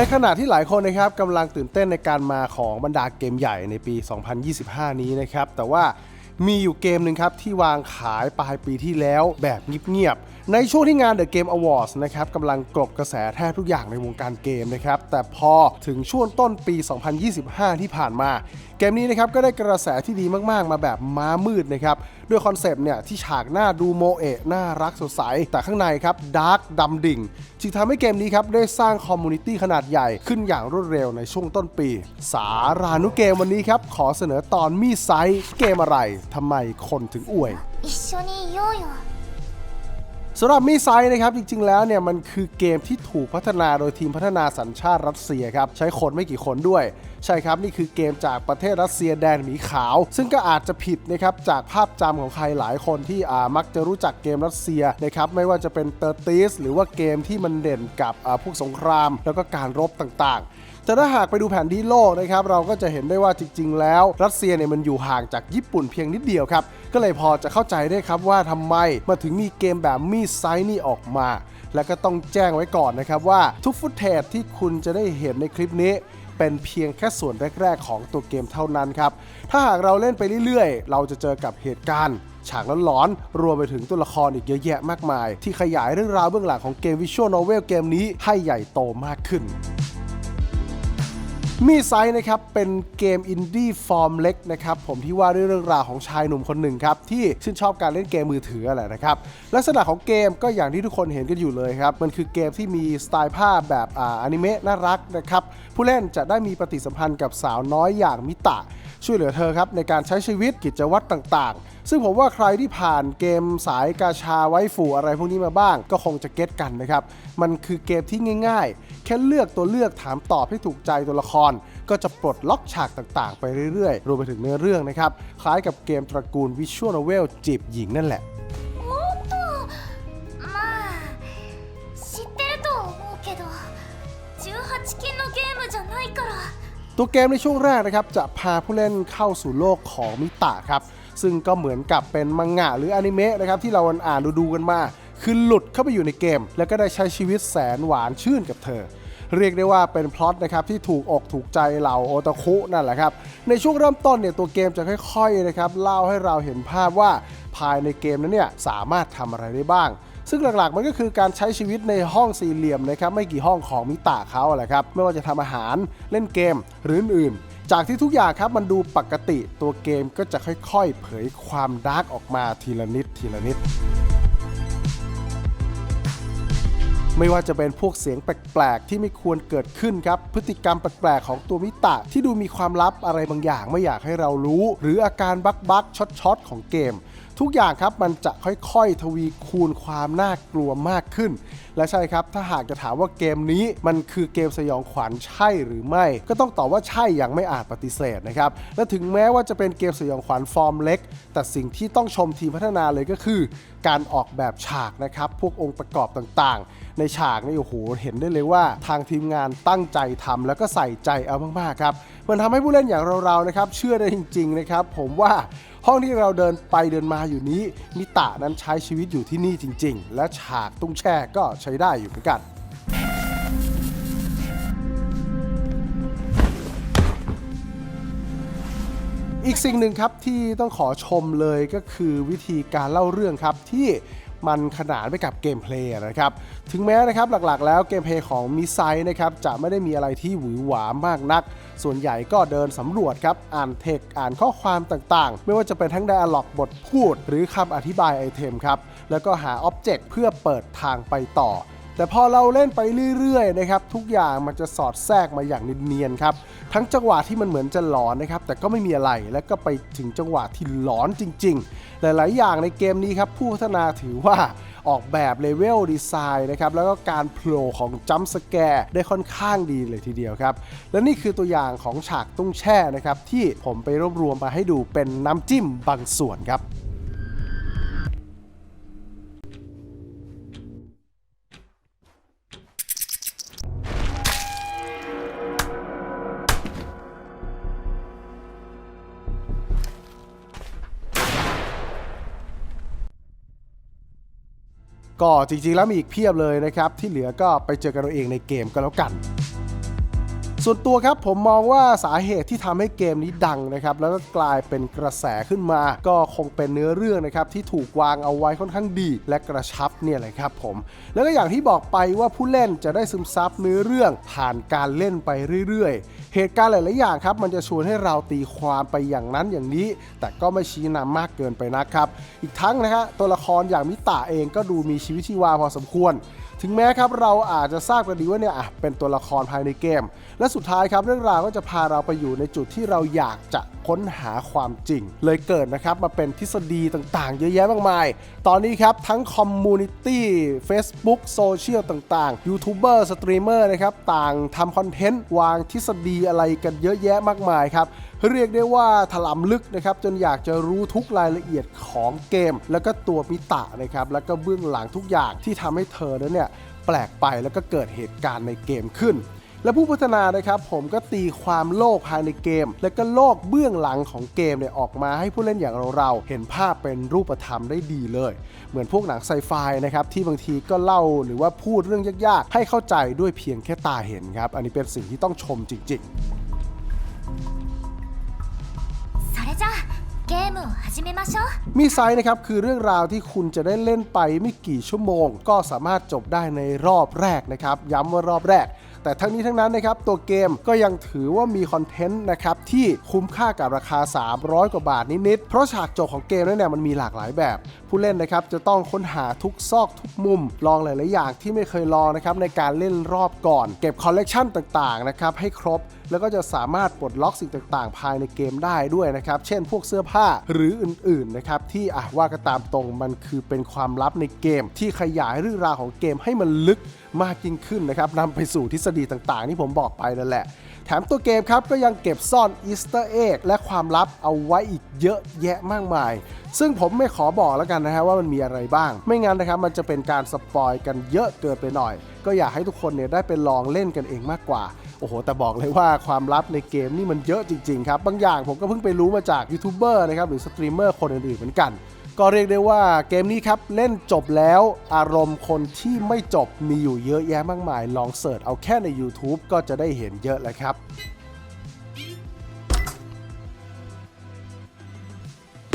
ในขณะที่หลายคนนะครับกำลังตื่นเต้นในการมาของบรรดาเกมใหญ่ในปี 2025 นี้นะครับ แต่ว่ามีอยู่เกมหนึ่งครับ ที่วางขายปลายปีที่แล้วแบบเงียบๆในช่วงที่งาน The Game Awards นะครับกำลังกลบกระแสแทบทุกอย่างในวงการเกมนะครับ แต่พอถึงช่วงต้นปี 2025 ที่ผ่านมา เกมนี้นะครับก็ได้กระแสที่ดีมากๆ มาแบบม้ามืดนะครับด้วยคอนเซปต์เนี่ยที่ฉากหน้าดูโมเอะน่ารักสดใส แต่ข้างในครับดาร์กดำดิ่งจึงทำให้เกมนี้ครับได้สร้างคอมมูนิตี้ขนาดใหญ่ขึ้นอย่างรวดเร็วในช่วงต้นปี สารานุเกมวันนี้ครับขอเสนอตอนมีไซส์เกมอะไรทำไมคนถึงอวยสำหรับมิไซนะครับจริงๆแล้วเนี่ยมันคือเกมที่ถูกพัฒนาโดยทีมพัฒนาสัญชาติรัสเซียครับใช้คนไม่กี่คนด้วยใช่ครับนี่คือเกมจากประเทศรัสเซียแดนหมีขาว ซึ่งก็อาจจะผิดนะครับจากภาพจำของใครหลายคนที่อ่ามักจะรู้จักเกมรัสเซียนะครับไม่ว่าจะเป็นเตอร์ติสหรือว่าเกมที่มันเด่นกับอ่าพวกสงคราม แล้วก็การรบต่างๆแต่ถ้าหากไปดูแผนที่โลกนะครับเราก็จะเห็นได้ว่าจริง ๆ แล้ว รัสเซียเนี่ยมันอยู่ห่างจากญี่ปุ่นเพียงนิดเดียวครับ ก็เลยพอจะเข้าใจได้ครับว่าทำไมมาถึงมีเกมแบบมีดไซนี่ออกมา และก็ต้องแจ้งไว้ก่อนนะครับว่าทุกฟุตเทจที่คุณจะได้เห็นในคลิปนี้ เป็นเพียงแค่ส่วนแรก ๆ ของตัวเกมเท่านั้นครับ ถ้าหากเราเล่นไปเรื่อยๆ เราจะเจอกับเหตุการณ์ ฉากหลอนๆรวมไปถึงตัวละครอีกเยอะแยะมากมาย ที่ขยายเรื่องราวเบื้องหลังของเกมวิชวลโนเวลเกมนี้ให้ใหญ่โตมากขึ้น มีไซส์นะครับเป็นเกมอินดี้ฟอร์มเล็กนะครับผมที่ว่าด้วยเรื่องราวของชายหนุ่มคนหนึ่งครับที่ชื่นชอบการเล่นเกมมือถือแหละนะครับลักษณะของเกมก็อย่างที่ทุกคนเห็นกันอยู่เลยครับมันคือเกมที่มีสไตล์ภาพแบบอ่าอนิเมะน่ารักนะครับผู้เล่นจะได้มีปฏิสัมพันธ์กับสาวน้อยอย่างมิตะ ช่วยเหลือเธอครับในการใช้ชีวิตกิจวัตรต่างๆ ซึ่งผมว่าใครที่ผ่านเกมสายกาชาไว้ฟูอะไรพวกนี้มาบ้าง ก็คงจะเก็ตกันนะครับ มันคือเกมที่ง่ายๆ แค่เลือกตัวเลือกถามตอบให้ถูกใจตัวละคร ก็จะปลดล็อกฉากต่างๆ ไปเรื่อยๆ รวมไปถึงเนื้อเรื่องนะครับ คล้ายกับเกมตระกูลวิชวลโนเวลจีบหญิงนั่นแหละตัวเกมในช่วงแรกนะครับจะพาผู้เล่นเข้าสู่โลกของมิตะครับ ซึ่งก็เหมือนกับเป็นมังงะหรืออนิเมะนะครับที่เราอ่านดูๆกันมาคือหลุดเข้าไปอยู่ในเกม แล้วก็ได้ใช้ชีวิตแสนหวานชื่นกับเธอ เรียกได้ว่าเป็นพล็อตนะครับที่ถูกอกถูกใจเหล่าโอตาคุนั่นแหละครับ ในช่วงเริ่มต้นเนี่ยตัวเกมจะค่อยๆนะครับเล่าให้เราเห็นภาพว่าภายในเกมนั้นเนี่ยสามารถทำอะไรได้บ้าง ซึ่งหลักๆมันก็คือการใช้ชีวิตในห้องสี่เหลี่ยมนะครับไม่กี่ห้องของมิตะเขาแหละครับไม่ว่าจะทำอาหารเล่นเกมหรืออื่น จากที่ทุกอย่างครับมันดูปกติตัวเกมก็จะค่อยๆ เผยความดาร์กออกมาทีละนิดทีละนิด ไม่ว่าจะเป็นพวกเสียงแปลกๆ ที่ไม่ควรเกิดขึ้นครับ พฤติกรรมแปลกๆ ของตัวมิตะ ที่ดูมีความลับอะไรบางอย่างไม่อยากให้เรารู้ หรืออาการบักบักช็อตช็อตๆ ของเกม ทุกอย่างครับมันจะค่อยๆ ทวีคูณความน่ากลัวมากขึ้น และใช่ครับ ถ้าหากจะถามว่าเกมนี้มันคือเกมสยองขวัญใช่หรือไม่ ก็ต้องตอบว่าใช่อย่างไม่อาจปฏิเสธนะครับ และถึงแม้ว่าจะเป็นเกมสยองขวัญฟอร์มเล็ก แต่สิ่งที่ต้องชมทีมพัฒนาเลยก็คือ การออกแบบฉากนะครับพวกองค์ประกอบต่างๆ ในฉากนี่โอ้โหเห็นได้เลยว่า ทางทีมงานตั้งใจทำแล้วก็ใส่ใจเอามากๆครับมันทำให้ผู้เล่นอย่างเราๆนะครับเชื่อได้จริงๆนะครับผมว่าห้องที่เราเดินไปเดินมาอยู่นี้ มิตะนั้นใช้ชีวิตอยู่ที่นี่จริง ๆ และฉากตุ้งแช่ก็ใช้ได้อยู่เหมือนกันอีกสิ่งหนึ่งครับที่ต้องขอชมเลยก็คือวิธีการเล่าเรื่องครับที่ มันขนานไปกับเกมเพลย์นะครับ ถึงแม้นะครับหลักๆ แล้วเกมเพลย์ของมิไซนะครับจะไม่ได้มีอะไรที่หวือหวามากนัก ส่วนใหญ่ก็เดินสำรวจครับ อ่านเทค อ่านข้อความต่างๆ ไม่ว่าจะเป็นทั้งไดอะล็อกบทพูด หรือคำอธิบายไอเทมครับ แล้วก็หาอ็อบเจกต์เพื่อเปิดทางไปต่อ แต่พอเราเล่นไปเรื่อยๆนะครับทุกอย่างมันจะสอดแทรกมาอย่างเนียนๆครับทั้งจังหวะที่มันเหมือนจะหลอนนะครับแต่ก็ไม่มีอะไรแล้วก็ไปถึงจังหวะที่หลอนจริง ๆ หลายๆ อย่างในเกมนี้ครับผู้พัฒนาถือว่าออกแบบเลเวลดีไซน์นะครับแล้วก็การโผล่ของจัมป์สแกร์ได้ค่อนข้างดีเลยทีเดียวครับ และนี่คือตัวอย่างของฉากตุ้งแช่นะครับที่ผมไปรวบรวมมาให้ดูเป็นน้ำจิ้มบางส่วนครับ ก็จริงๆแล้วมีอีกเพียบเลยนะครับ ที่เหลือก็ไปเจอกันเอาเองในเกมก็แล้วกัน ส่วนตัวครับผมมองว่าสาเหตุที่ทำให้เกมนี้ดังนะครับ แล้วก็กลายเป็นกระแสขึ้นมา ก็คงเป็นเนื้อเรื่องนะครับที่ถูกวางเอาไว้ค่อนข้างดี และกระชับเนี่ยแหละครับผม แล้วก็อย่างที่บอกไปว่าผู้เล่นจะได้ซึมซับเนื้อเรื่องผ่านการเล่นไปเรื่อยเหตุการณ์หลาย ๆ อย่างครับ มันจะชวนให้เราตีความไปอย่างนั้นอย่างนี้ แต่ก็ไม่ชี้นำมากเกินไปนะครับ อีกทั้งนะฮะตัวละครอย่างมิตะเองก็ดูมีชีวิตชีวาพอสมควร ถึงแม้ครับเราอาจจะทราบกันดีว่าเนี่ยอะเป็นตัวละครภายในเกม และสุดท้ายครับเรื่องราวก็จะพาเราไปอยู่ในจุดที่เราอยากจะค้นหาความจริง เลยเกิดนะครับมาเป็นทฤษฎีต่างๆ เยอะแยะมากมาย ตอนนี้ครับทั้งคอมมูนิตี้ Facebook โซเชียลต่างๆยูทูบเบอร์สตรีมเมอร์นะครับต่างทำคอนเทนต์วางทฤษฎีอะไรกันเยอะแยะมากมายครับ เรียกได้ว่าถลำลึกนะครับ จนอยากจะรู้ทุกรายละเอียดของเกม แล้วก็ตัวมิตะนะครับ แล้วก็เบื้องหลังทุกอย่างที่ทำให้เธอนั้นเนี่ยแปลกไปแล้วก็เกิดเหตุการณ์ในเกมขึ้น และผู้พัฒนานะครับผมก็ตีความโลกภายในเกม และก็โลกเบื้องหลังของเกมเนี่ยออกมาให้ผู้เล่นอย่างเราๆเห็นภาพเป็นรูปธรรมได้ดีเลย เหมือนพวกหนังไซไฟนะครับที่บางทีก็เล่าหรือว่าพูดเรื่องยากๆ ให้เข้าใจด้วยเพียงแค่ตาเห็นครับ อันนี้เป็นสิ่งที่ต้องชมจริง ๆ それじゃあゲームを始めましょう มีไซด์นะครับคือเรื่องราวที่คุณจะได้เล่นไปไม่กี่ชั่วโมง ก็สามารถจบได้ในรอบแรกนะครับ ย้ำว่ารอบแรก แต่ทั้งนี้ทั้งนั้นนะครับตัวเกมก็ยังถือว่ามีคอนเทนต์นะครับที่คุ้มค่ากับราคา 300 กว่าบาทนิดๆเพราะฉากจบของเกมนั้นเนี่ยมันมีหลากหลายแบบ ผู้เล่นนะครับจะต้องค้นหาทุกซอกทุกมุม ลองหลายๆอย่างที่ไม่เคยลองนะครับในการเล่นรอบก่อน เก็บคอลเลกชันต่างๆนะครับให้ครบ แล้วก็จะสามารถปลดล็อกสิ่งต่างๆ ภายในเกมได้ด้วยนะครับ เช่นพวกเสื้อผ้าหรืออื่นๆนะครับที่อะว่าก็ตามตรงมันคือเป็นความลับในเกม ที่ขยายเรื่องราวของเกมให้มันลึกมากยิ่งขึ้นนะครับนำไปสู่ทฤษฎีต่างๆ ที่ผมบอกไปนั่นแหละแถมตัวเกมครับก็ยังเก็บซ่อนอีสเตอร์เอ็กและความลับเอาไว้อีกเยอะแยะมากมาย ซึ่งผมไม่ขอบอกแล้วกันนะฮะว่ามันมีอะไรบ้าง ไม่งั้นนะครับมันจะเป็นการสปอยกันเยอะเกินไปหน่อย ก็อยากให้ทุกคนเนี่ยได้ไปลองเล่นกันเองมากกว่า โอ้โห แต่บอกเลยว่าความลับในเกมนี่มันเยอะจริงๆครับ บางอย่างผมก็เพิ่งไปรู้มาจากยูทูบเบอร์นะครับหรือสตรีมเมอร์คนอื่นๆเหมือนกันก็เรียกได้ว่าเกมนี้ครับเล่นจบแล้วอารมณ์คนที่ไม่จบมีอยู่เยอะแยะมากมาย ลองเสิร์ชเอาแค่ใน YouTube ก็จะได้เห็นเยอะแล้วครับ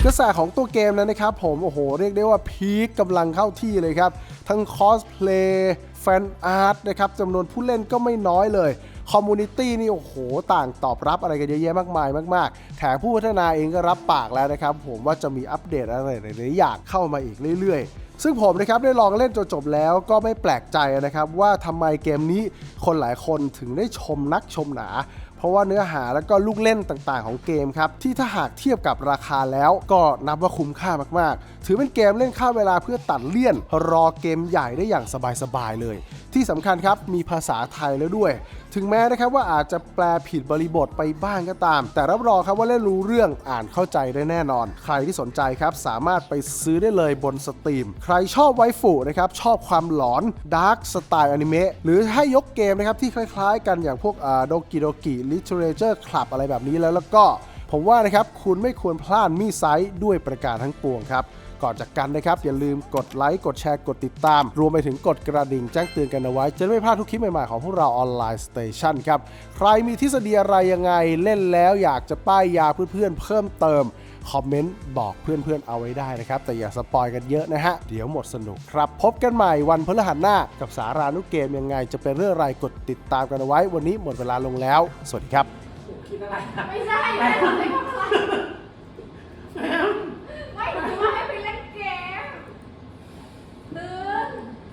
กระแสของตัวเกมนั้นนะครับผม โอ้โห เรียกได้ว่าพีคกำลังเข้าที่เลยครับ ทั้งคอสเพลย์ แฟนอาร์ตนะครับจำนวนผู้เล่นก็ไม่น้อยเลยคอมมูนิตี้นี่โอ้โห ต่างตอบรับอะไรกันเยอะแยะมากมายมาก ๆ แถมผู้พัฒนาเองก็รับปากแล้วนะครับ ผมว่าจะมีอัปเดตอะไรหลายๆอย่างเข้ามาอีกเรื่อย ๆ ซึ่งผมนะครับได้ลองเล่นจนจบแล้วก็ไม่แปลกใจนะครับ ว่าทำไมเกมนี้คนหลายคนถึงได้ชมนักชมหนา ราะว่าเนื้อหาแล้วก็ลูกเล่นต่างๆ ของเกมครับ ที่ถ้าหากเทียบกับราคาแล้วก็นับว่าคุ้มค่ามากๆ ถือเป็นเกมเล่นค่าเวลาเพื่อตัดเลี่ยน รอเกมใหญ่ได้อย่างสบายๆเลย ที่สำคัญครับมีภาษาไทยแล้วด้วย ถึงแม้นะครับว่าอาจจะแปลผิดบริบทไปบ้างก็ตาม แต่รับรองครับว่าเล่นรู้เรื่องอ่านเข้าใจได้แน่นอน ใครที่สนใจครับสามารถไปซื้อได้เลยบนสตรีมใครชอบไวฟูนะครับชอบความหลอนดาร์กสไตล์อนิเมะหรือให้ยกเกมนะครับที่คล้ายๆ กันอย่างพวกโดกิโดกิลิเทเรเจอร์คลับอะไรแบบนี้แล้วแล้วก็ผมว่านะครับคุณไม่ควรพลาดมีไซต์ด้วยประการทั้งปวงครับก่อนจากกันนะครับ อย่าลืมกดไลค์กดแชร์กดติดตาม รวมไปถึงกดกระดิ่งแจ้งเตือนกันเอาไว้ จะได้ไม่พลาดทุกคลิปใหม่ๆของพวกเราออนไลน์สเตชันครับ ใครมีทฤษฎีอะไรยังไงเล่นแล้วอยากจะป้ายยาเพื่อนๆเพิ่มเติม คอมเมนต์บอกเพื่อนๆเอาไว้ได้นะครับ แต่อย่าสปอยกันเยอะนะฮะ เดี๋ยวหมดสนุกครับ พบกันใหม่วันพฤหัสหน้า กับสารานุเกมยังไง จะเป็นเรื่องอะไรกดติดตามกันเอาไว้ วันนี้หมดเวลาลงแล้ว สวัสดีครับ ไม่ใช่